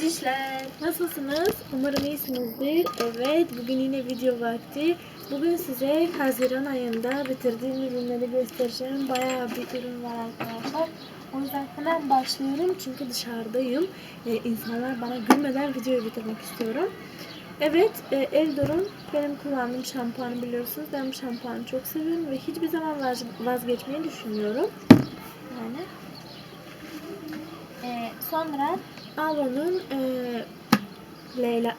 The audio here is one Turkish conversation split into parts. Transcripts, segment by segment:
Cicişler nasılsınız? Umarım iyisinizdir. Evet bugün yine video vakti. Bugün size Haziran ayında bitirdiğim ürünleri göstereceğim. Bayağı bir ürün var arkadaşlar. O yüzden hemen başlıyorum çünkü dışarıdayım. Ee, insanlar bana gülmeden videoyu bitirmek istiyorum. Evet, e, Eldor'un benim kullandığım şampuanı biliyorsunuz. Ben bu şampuanı çok seviyorum ve hiçbir zaman vaz- vazgeçmeyi düşünmüyorum. Yani ee, sonra Avon'un e, leyla,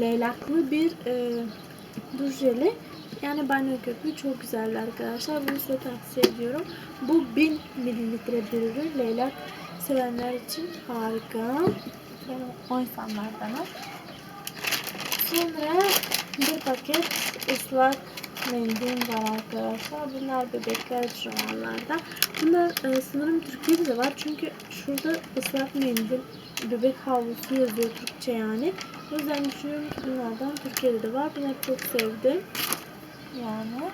leylaklı bir e, duş jeli. Yani banyo köpüğü çok güzeldi arkadaşlar. Bunu size tavsiye ediyorum. Bu 1000 mililitre bir ürün. Leylak sevenler için harika. Ben o insanlardanım. Sonra bir paket ıslak mendil var arkadaşlar. Bunlar bebekler için olanlardan. Bunlar e, sanırım Türkiye'de de var. Çünkü şurada ıslak mendil, bebek havlusu yazıyor Türkçe yani. O yüzden düşünüyorum ki bunlardan Türkiye'de de var. Bunları çok sevdim. Yani.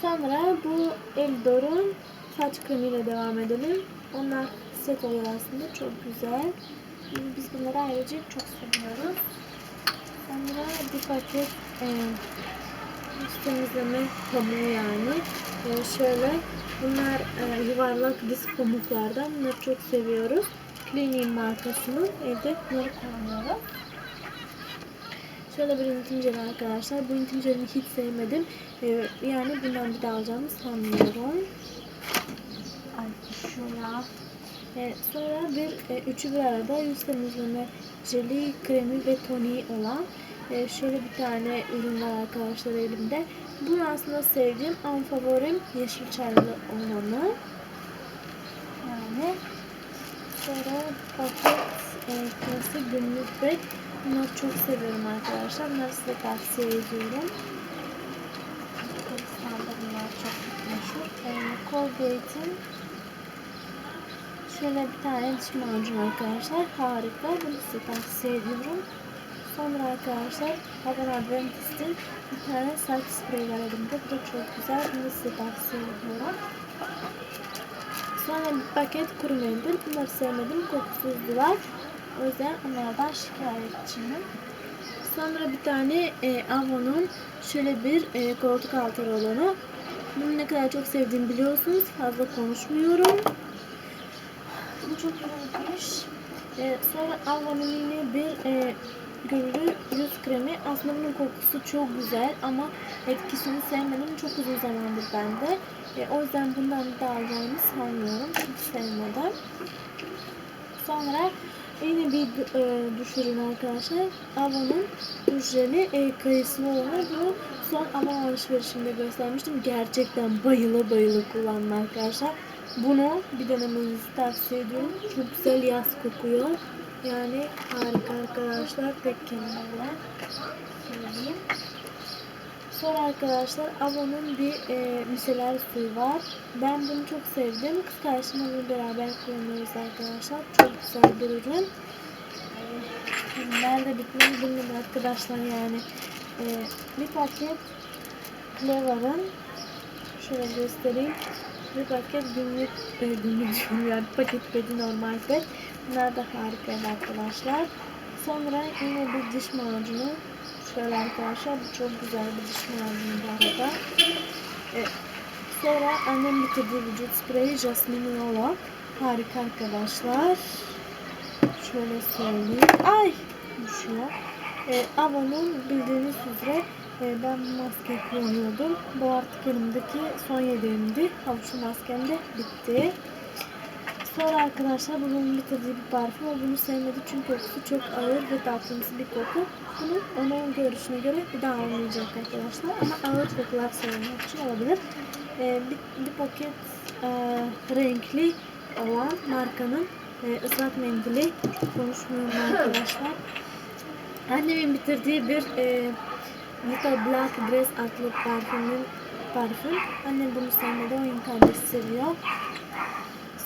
Sonra bu Eldor'un saç kremiyle devam edelim. Onlar set oluyor aslında. Çok güzel. Biz bunları ayrıca çok seviyoruz. Sonra bir paket e, yüz temizleme pamuğu yani. E, şöyle bunlar e, yuvarlak disk pamuklardan. Bunları çok seviyoruz. Cleaning markasının evde bunları kullanıyoruz. Şöyle bir intim jeli arkadaşlar. Bu intim jelini hiç sevmedim. E, yani bundan bir daha alacağımı sanmıyorum. Ay şu ya. E, sonra bir e, üçü bir arada yüz temizleme jeli, kremi ve toniği olan e, şöyle bir tane ürün var arkadaşlar elimde. Bu aslında sevdiğim en favorim yeşil çaylı olanı. Yani sonra paket e, klasik günlük bek. Bunları çok seviyorum arkadaşlar. Bunları size tavsiye ediyorum. Pakistan'da bunlar çok meşhur. E, Colgate'in Şöyle bir tane diş macunu arkadaşlar. Harika. Bunu size tavsiye ediyorum. Sonra arkadaşlar Haber Adventist'in bir tane saç spreyi var elimde. Bu da çok güzel. Bunu size tavsiye ediyorum. Sonra bir paket kuru mendil. Bunları sevmedim. Kokusuzdular. O yüzden onlardan şikayetçiyim. Sonra bir tane e, Avon'un şöyle bir e, koltuk altı olanı. Bunu ne kadar çok sevdiğimi biliyorsunuz. Fazla konuşmuyorum. Bu çok güzelmiş. Ee, sonra Avon'un yine bir e, güllü yüz kremi. Aslında bunun kokusu çok güzel ama etkisini sevmedim. Çok uzun zamandır bende. E, o yüzden bundan daha alacağımı sanmıyorum. Hiç sevmedim. Sonra yine bir e, duş ürünü arkadaşlar. Avon'un duş jeli e, kayısılı olanı. Bu son Avon alışverişimde göstermiştim. Gerçekten bayıla bayıla kullandım arkadaşlar. Bunu bir denemenizi tavsiye ediyorum. Çok güzel yaz kokuyor. Yani harika arkadaşlar. Tek kelimeyle söyleyeyim. Sonra arkadaşlar Avon'un bir e, miseler suyu var. Ben bunu çok sevdim. Kız kardeşimle beraber kullanıyoruz arkadaşlar. Çok güzel bir ürün. E, nerede bitmeyi bilmiyorum arkadaşlar yani. E, bir paket Clever'ın şöyle göstereyim. Bir paket günlük, e, günlük yani paket pedi normal pet. Bunlar da harika arkadaşlar. Sonra yine bir diş macunu. Şöyle arkadaşlar bu çok güzel bir diş macunu bu arada. E, sonra annem bitirdiği vücut spreyi Jasmine Yola. Harika arkadaşlar. Şöyle söyleyeyim. Ay düşüyor. E, Avon'un bildiğiniz ben bu maskeyi kullanıyordum. Bu artık elimdeki son yedeğimdi. Havuçlu maskem de bitti. Sonra arkadaşlar bunun bitirdiği bir parfüm. O bunu sevmedi çünkü kokusu çok ağır ve tatlımsı bir koku. Bunu onun görüşüne göre bir daha almayacak arkadaşlar. Ama ağır kokular sevenler için olabilir. E, bir, bir paket e, renkli olan markanın e, ıslak mendili. Konuşmuyorum arkadaşlar. Annemin bitirdiği bir e, Little Black Dress adlı parfümün parfüm. Annem bunu sevmedi. Oyun kardeşi seviyor.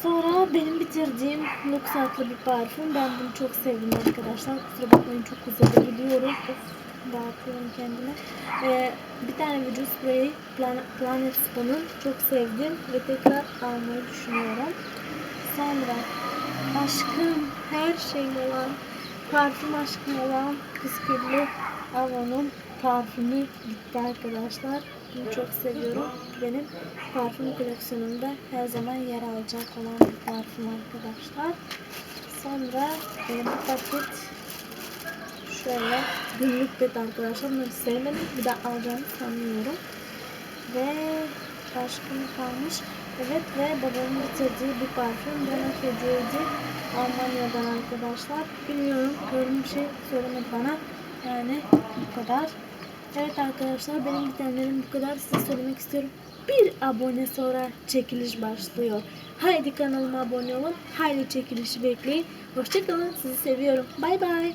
Sonra benim bitirdiğim Lux adlı bir parfüm. Ben bunu çok sevdim arkadaşlar. Kusura bakmayın çok uzadı biliyorum. Of, dağıtıyorum kendime. Ee, bir tane vücut spreyi Plan- Planet Spa'nın çok sevdim ve tekrar almayı düşünüyorum. Sonra aşkım her şeyim olan parfüm aşkım olan Kısküllü Avon'un parfümü gitti arkadaşlar. Bunu çok seviyorum. Benim parfüm koleksiyonumda her zaman yer alacak olan bir parfüm arkadaşlar. Sonra e, bu paket şöyle günlük dedi arkadaşlar. Bunları sevmedim. Bir daha alacağımı sanmıyorum. Ve başka ne kalmış? Evet ve babamın getirdiği bir parfüm bana hediyeydi. Almanya'dan arkadaşlar. Bilmiyorum. Yorum bir şey söylemedi bana. Yani bu kadar. Evet arkadaşlar benim bitenlerim bu kadar. Size söylemek istiyorum. Bir abone sonra çekiliş başlıyor. Haydi kanalıma abone olun. Haydi çekilişi bekleyin. Hoşçakalın. Sizi seviyorum. Bay bay.